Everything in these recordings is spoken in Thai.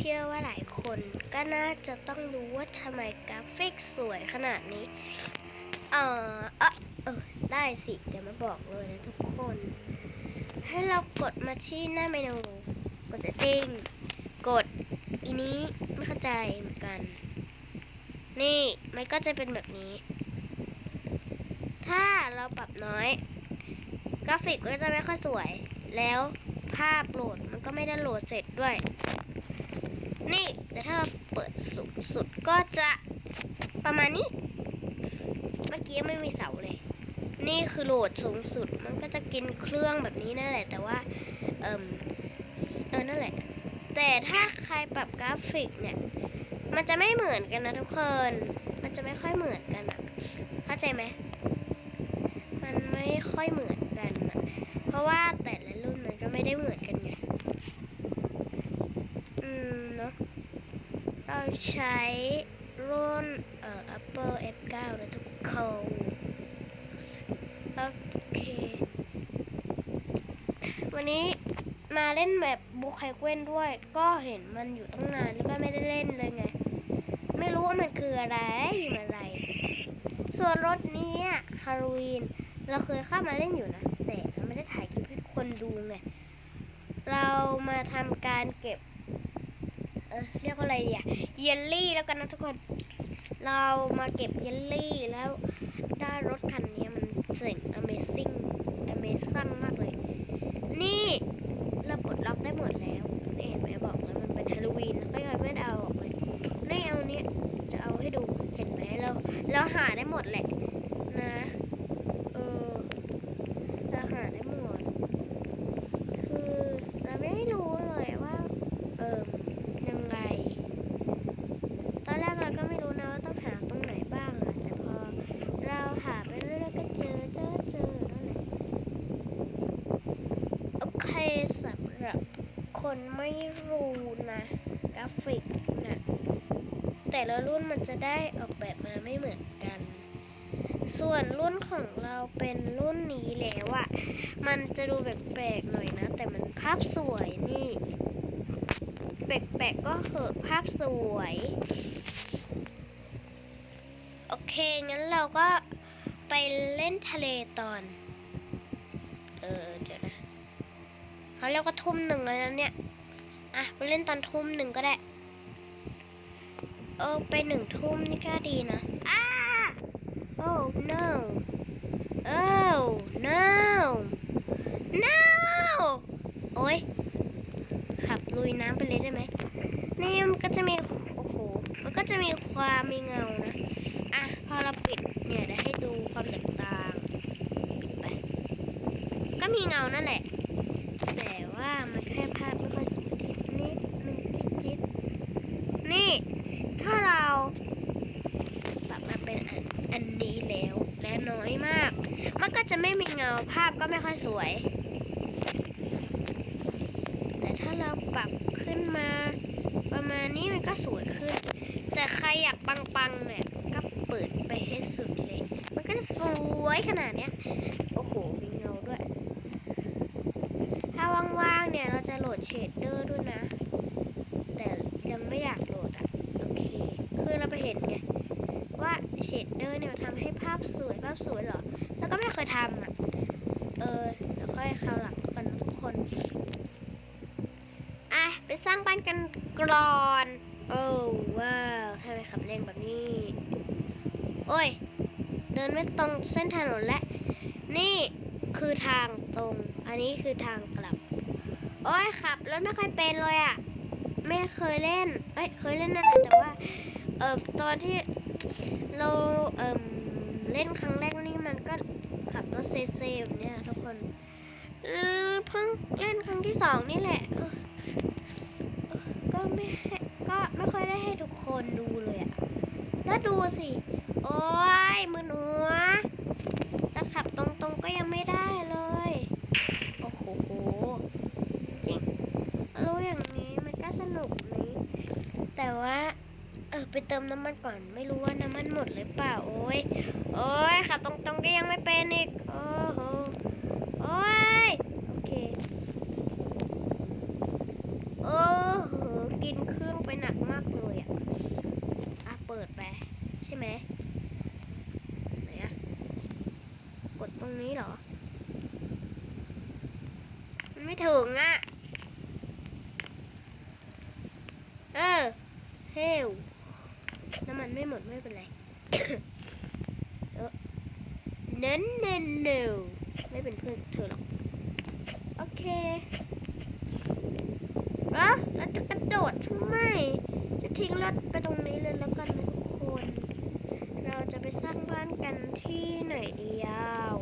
ชื่อว่าหลายคนก็น่าจะต้องรู้ว่าทำไมกราฟิกสวยขนาดนี้ เออเออเออได้สิ เดี๋ยวมาบอกเลยนะทุกคน ให้เรากดมาที่หน้าเมนู กด setting กดอีนี้ไม่เข้าใจเหมือนกัน นี่มันก็จะเป็นแบบนี้ ถ้าเราปรับน้อย กราฟิกก็จะไม่ค่อยสวย แล้วภาพโหลดมันก็ไม่ได้โหลดเสร็จด้วย นี่แต่ถ้าเราเปิดสูงสุดก็จะประมาณนี้ เมื่อกี้ไม่มีเสาเลย นี่คือโหลดสูงสุด มันก็จะกินเครื่องแบบนี้นั่นแหละ แต่ว่า เอมเออนั่นแหละ แต่ถ้าใครปรับกราฟิกเนี่ย มันจะไม่เหมือนกันนะทุกคน มันจะไม่ค่อยเหมือนกันอะเข้าใจไหมมันไม่ค่อยเหมือนกันอะเพราะว่าแต่ละรุ่นมันก็ไม่ได้เหมือนกันไง อืมเนาะ เรา ใช้รุ่นเอ่อ Apple F9 นะทุกคนโอเค วันนี้มาเล่นแบบบุคไคเกวนด้วย ก็เห็นมันอยู่ตั้งนานแล้วก็ไม่ได้เล่นเลยไง ไม่รู้ว่ามันคืออะไรอยู่อะไร ส่วนรถนี้ฮาโลวีนเราเคยเข้ามาเล่นอยู่นะ แต่เราไม่ได้ถ่ายคลิปให้คนดูไง เรามาทำการเก็บ เออเรียกว่าอะไรเดีอะเยลลี่แล้วกันนะทุกคน เรามาเก็บเยลลี่แล้วได้รถคันนี้มันเจ๋ง Amazing Amazing มากเลย นี่เราปลดล็อกได้หมดแล้วเห็นไหมบอกแล้วมันเป็นฮาโลวีนแล้วก็ยังไม่ได้เอาออกเลยนี่เอาเนี้ยจะเอาให้ดูเห็นไหมเราเราหาได้หมดแหละ เออเราหาได้หมด คือเราไม่รู้เลยว่า เออยังไง ตอนแรกเราก็ไม่รู้นะว่าต้องหาตรงไหนบ้างอะแต่พอเราหาไปเรื่อยๆก็เจอเจอเจอนั่นแหละโอเคสำหรับ คนไม่รู้นะกราฟิกนะแต่ละรุ่นมันจะได้ออกแบบมาไม่เหมือนกัน ส่วนรุ่นของเราเป็นรุ่นนี้แล้วอะมันจะดูแปลกๆหน่อยนะ แต่มันภาพสวยนี่ แปลกๆก็เหอะภาพสวย โอเคงั้นเราก็ไปเล่นทะเลตอน เออ เดี๋ยวนะ เขาเรียกว่าทุ่มหนึ่งแล้วนะเนี่ยอะไปเล่นตอนทุ่มหนึ่งก็ได้ เออไปหนึ่งทุ่มนี่ก็ดีนะอ้า oh no oh no no โอ้ยขับลุยน้ำไปเลยได้ไหมนี่มันก็จะมีโอ้โหมันก็จะมีความมีเงานะอะพอเราปิดเนี่ยเดี๋ยวให้ดูความแตกต่างปิดไปก็มีเงานั่นแหละ แต่ว่ามันแค่ภาพไม่ค่อยสวยนิดนึงจิ๊ดๆนี่ ถ้าเราปรับมาเป็นอันอันนี้แล้ว และน้อยมาก มันก็ จะไม่มีเงาภาพก็ไม่ค่อยสวย แต่ถ้าเราปรับขึ้นมาประมาณนี้มันก็สวยขึ้น แต่ใครอยากปังๆเนี่ยก็เปิดไปให้สุดเลย มันก็จะสวยขนาดเนี้ย โอ้โห มีเงาด้วย ถ้าว่างๆเนี่ยเราจะโหลดเชดเดอร์ด้วยนะ แต่ยังไม่อยากโหลดอะ โอเค คือเราไปเห็นไงว่าเชดเดอร์เนี่ยมันทำให้ภาพสวยภาพสวยเหรอ ก็ไม่เคยทำอะ เออเดี๋ยวค่อยคราวหลังกันทุกคน อะ ไปสร้างบ้านกันก่อน โอ้ว้าวทำไมขับเร่งแบบนี้ โอ้ย เดินไม่ตรงเส้นถนนและ นี่คือทางตรง อันนี้คือทางกลับ โอ้ยขับรถไม่ค่อยเป็นเลยอะ ไม่เคยเล่น เอ้ย เคยเล่นนั่นแหละแต่ว่า เอ่อ ตอนที่เรา เอ่ม เล่นครั้งแรกนี่มันก็ขับรถเซเซแบบเนี้ยทุกคนเพิ่งเล่นครั้งที่สองนี่แหละ ก็ไม่ให้ก็ไม่ค่อยได้ให้ทุกคนดูเลยอะแล้วดูสิ โอ้ยมือหนัว จะขับตรงๆก็ยังไม่ได้เลย โอ้โหโหจริงรู้อย่างนี้มันก็สนุกนี้แต่ว่า เออไปเติมน้ำมันก่อน ไม่รู้ว่าน้ำมันหมดหรือเปล่า โอ้ยโอ้ยขับตรงตรงก็ยังไม่เป็นอีก โอ้โหโอ้ยโอเค โอ้โหกินเครื่องไปหนักมากเลยอะอะเปิดไป ใช่ไหมไหนอะกดตรงนี้เหรอ ไม่ถึงอะ หมดไม่เป็นไรเออเน้นเน้นเนวไม่เป็นเพื่อนเธอหรอก โอเคอะเราจะกระโดดทำไม จะทิ้งรถไปตรงนี้เลยแล้วกันนะทุกคน เราจะไปสร้างบ้านกันที่ไหนดียาว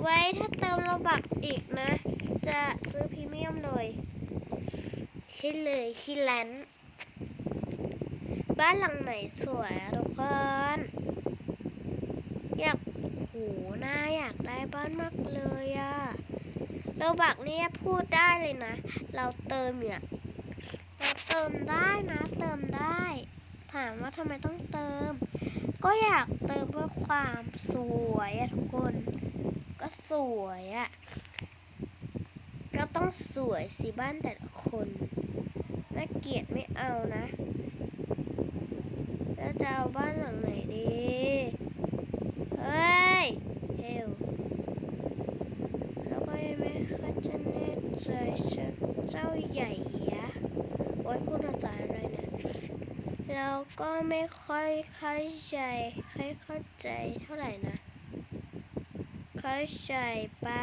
ไว้ถ้าเติมเราบักอีกนะ จะซื้อพรีเมียมเลยใช่เลยชิแลนด์ บ้านหลังไหนสวยทุกคนอยากโหน่าอยากได้บ้านมากเลยอะเราบักเนี่ยพูดได้เลยนะ เราเติมเนี่ยเราเติมได้นะ เติมได้ ถามว่าทำไมต้องเติม ก็อยากเติมเพื่อความสวยอะทุกคน ก็สวยอะเราต้องสวยสิบ้านแต่ละคนน่เกียดไม่เอานะ จะเอาบ้านหลังไหนดี เฮ้ยเอวแล้วก็ยังไม่ค่อยจะแน่ใจเจ้าใหญ่ยะโอ้ยพูดภาษาอะไรเนี่ยแล้วก็ไม่ค่อยเข้าใจค่อยเข้าใจเท่าไหร่นะ เข้าใจปะ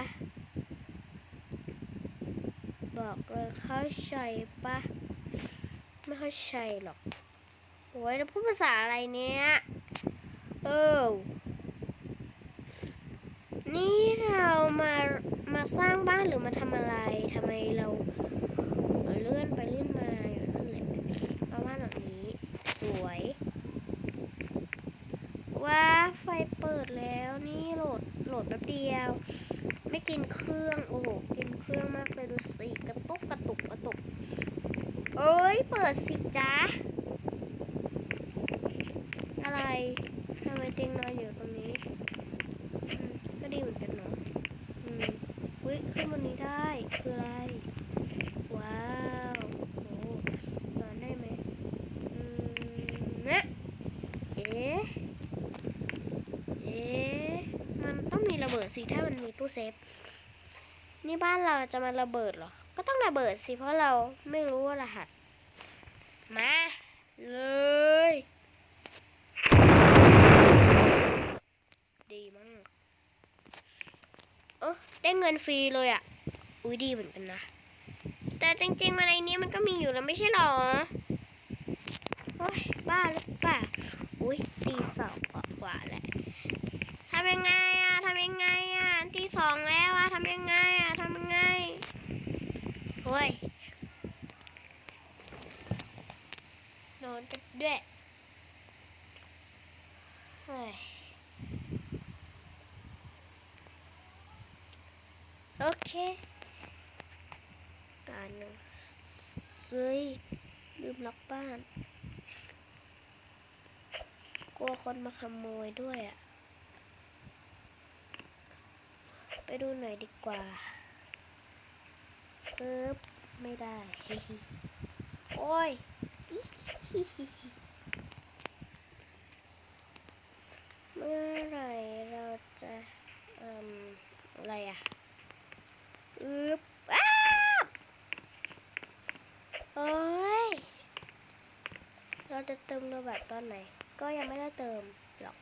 บอกเลยเข้าใจปะไม่เข้าใจหรอก โอ้ยแล้วพูดภาษาอะไรเนี่ย เออ นี่เรามา มาสร้างบ้านหรือมาทำอะไร ทำไมเราเลื่อนไปเลื่อนมาอยู่นั่นแหละเอาบ้านหลังนี้ สวย ว้าไฟเปิดแล้วนี่โหลด โหลดแป๊บเดียว ไม่กินเครื่อง โอ้โห กินเครื่องมากเลยดูสิ กระตุกกระตุกกระตุก เอ้ย เปิดสิจ้าอะไรทำไมเตียงนอนอยู่ตรงนี้อืมก็ดีเหมือนกันเนาะอืมอุ้ยขึ้นบนนี้ได้ คืออะไร ว้าวโอ้นอนได้ไหมอืมนะเอ๊ะ เอ๊ะ มันต้องมีระเบิดสิ ถ้ามันมีตู้ เซฟ นี่บ้านเราจะมาระเบิดเหรอ ก็ต้องระเบิดสิเพราะเราไม่รู้ว่ารหัส มา เลยดีมากเออได้เงินฟรีเลยอะ อุ้ยดีเหมือนกันนะ แต่จริงๆมาในนี้มันก็มีอยู่แล้วไม่ใช่หรอ โอ้ยบ้าหรือเปล่า อุ้ยตีสองกว่าแหละทำยังไงอะทำยังไงอะที่สองแล้วอะทำยังไงอะทำยังไง โอ้ย นอนกันด้วยเฮ้ยโอเคอ่านหนังสือลืมล็อกบ้าน กลัวคนมาขโมยด้วยอะไปดูหน่อยดีกว่า ปึ๊บไม่ได้ โอ้ยเมื่อไหร่เราจะเอ่มอะไรอะอึบอ้าโอ้ย เราจะเติมโลบัตตอนไหน ก็ยังไม่ได้เติมหรอก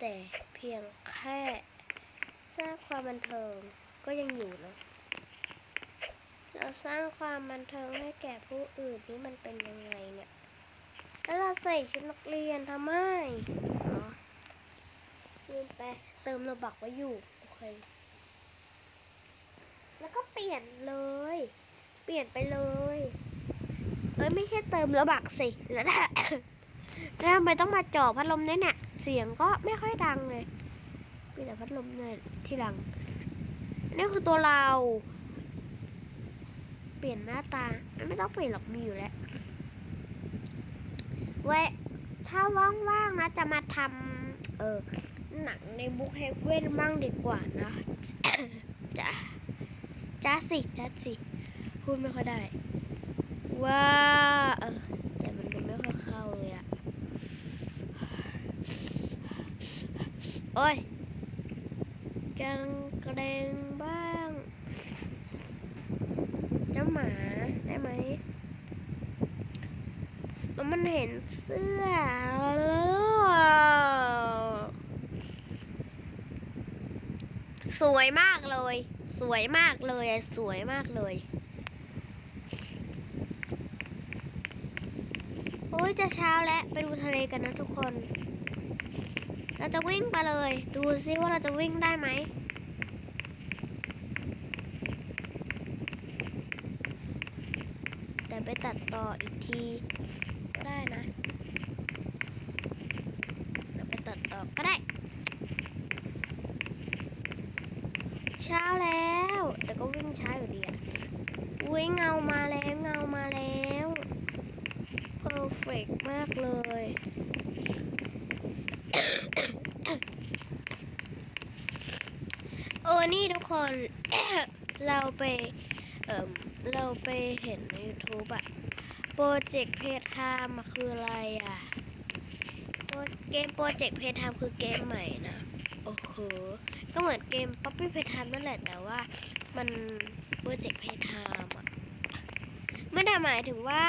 แต่เพียงแค่สร้างความบันเทิงก็ยังอยู่เนอะ เราสร้างความบันเทิงให้แก่ผู้อื่นนี่มันเป็นยังไงเนี่ย แล้วเราใส่ชุดนักเรียนทำไมอ๋อลืมไปเติมระบักไว้อยู่ โอเค แล้วก็เปลี่ยนเลย เปลี่ยนไปเลยเอ้ยไม่ใช่เติมระบักสิแล้วถ้าแล้วทำไมต้องมาจ่อพัดลมด้วยเนี่ย เสียงก็ไม่ค่อยดังเลยมีแต่พัดลมเนี่ยที่หลัง นี่คือตัวเรา ลี่ยนหน้าตา ไม่ต้องเปลี่ยนหรอกมีอยู่แล้ว เว้ยถ้าว่างๆนะจะมาทำเออหนังในบุ๊กเฮเว่นบ้างดีกว่านะจ้าจ้าสิจ้าสิพูดไม่ค่อยได้ ว่าเออแต่มันดูไม่ค่อยเข้าเลยอะโอ้ยกังเกรงบ้างเจ้าหมาได้ไหม มันเห็นเสื้อ สวยมากเลย สวยมากเลย สวยมากเลย โอ้ยจะเช้าแล้ว ไปดูทะเลกันนะทุกคน เราจะวิ่งไปเลย ดูซิว่าเราจะวิ่งได้ไหมเดี๋ยวไปตัดต่ออีกที ก็ได้นะเดี๋ยวไปตัดต่อก็ได้ เช้าแล้ว แต่ก็วิ่งช้าอยู่ดีอะอุ้ยเงามาแล้วเงามาแล้วเพอร์เฟกมากเลยเออนี่ทุกคน เราไป เอ่มเราไปเห็นใน YouTube อะ โปรเจกต์เพจไทม์คืออะไรอะโปรเกมโปรเจกต์เพจไทม์คือเกมใหม่นะโอ้โหก็เหมือนเกม Poppy Playtime นั่นแหละแต่ว่ามันโปรเจกต์ Playtime อะไม่ได้หมายถึงว่า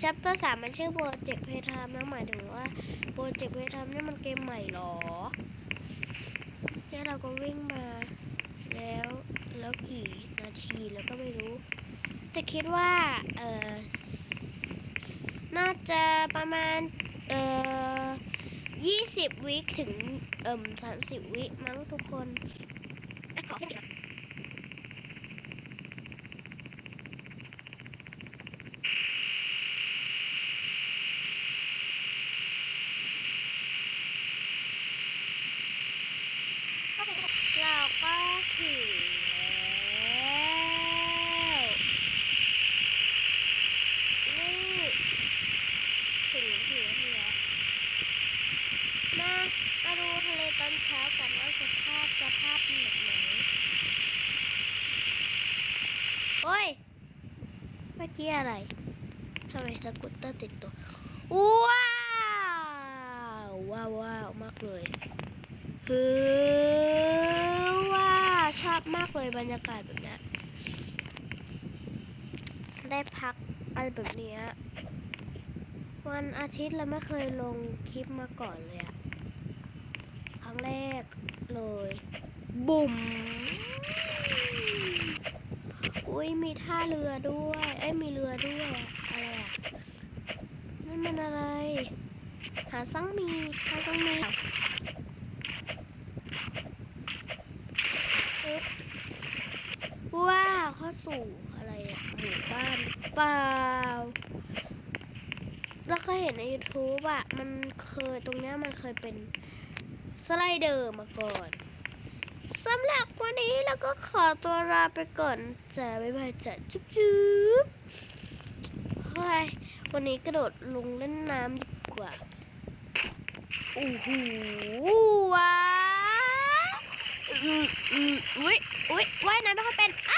Chapter 3มันชื่อโปรเจกต์ Playtime นะหมายถึงว่าโปรเจกต์ Playtime นี่มันเกมใหม่หรอแล้วเราก็วิ่งมาแล้วแล้วกี่นาทีแล้วก็ไม่รู้ จะคิดว่าเออ น่าจะประมาณเอ่อยี่สิบวิถึงเอ่มสามสิบวิมั้งทุกคนเอ้ยขอพูดอีกนะเราก็ถึงแล้วนี่ถึงถึงแล้ว มามาดูทะเลตอนเช้ากันว่าสภาพสภาพเป็นแบบไหน โอ้ย เมื่อกี้อะไรทำไมสกูตเตอร์ติดตัว ว้าว ว้าวว้าวมากเลยฮือว้าชอบมากเลยบรรยากาศแบบนี้ได้พักอะไรแบบนี้วันอาทิตย์เราไม่เคยลงคลิปมาก่อนเลยอะครั้งแรกเลยบุ๋มอุ้ยมี ท่าเรือด้วย เอ้ยมีเรือด้วย อะไรอะนี่มันอะไร หาซังมีหาซังมีอึ๊บว้าวเข้าสู่อะไรอะหมู่บ้านเปล่าเราเคยเห็นใน YouTube อะมันเคยตรงเนี้ยมันเคยเป็นสไลเดอร์มาก่อน สำหรับวันนี้เราก็ขอตัวลาไปก่อนจ้าบ๊ายบายจ้าจุ๊บจุ๊บเฮ้ยวันนี้กระโดดลงเล่นน้ำดีกว่าโอ้โหว้าอืมอืมอุ้ยอุ้ยว่ายน้ำไม่ค่อยเป็นอ้า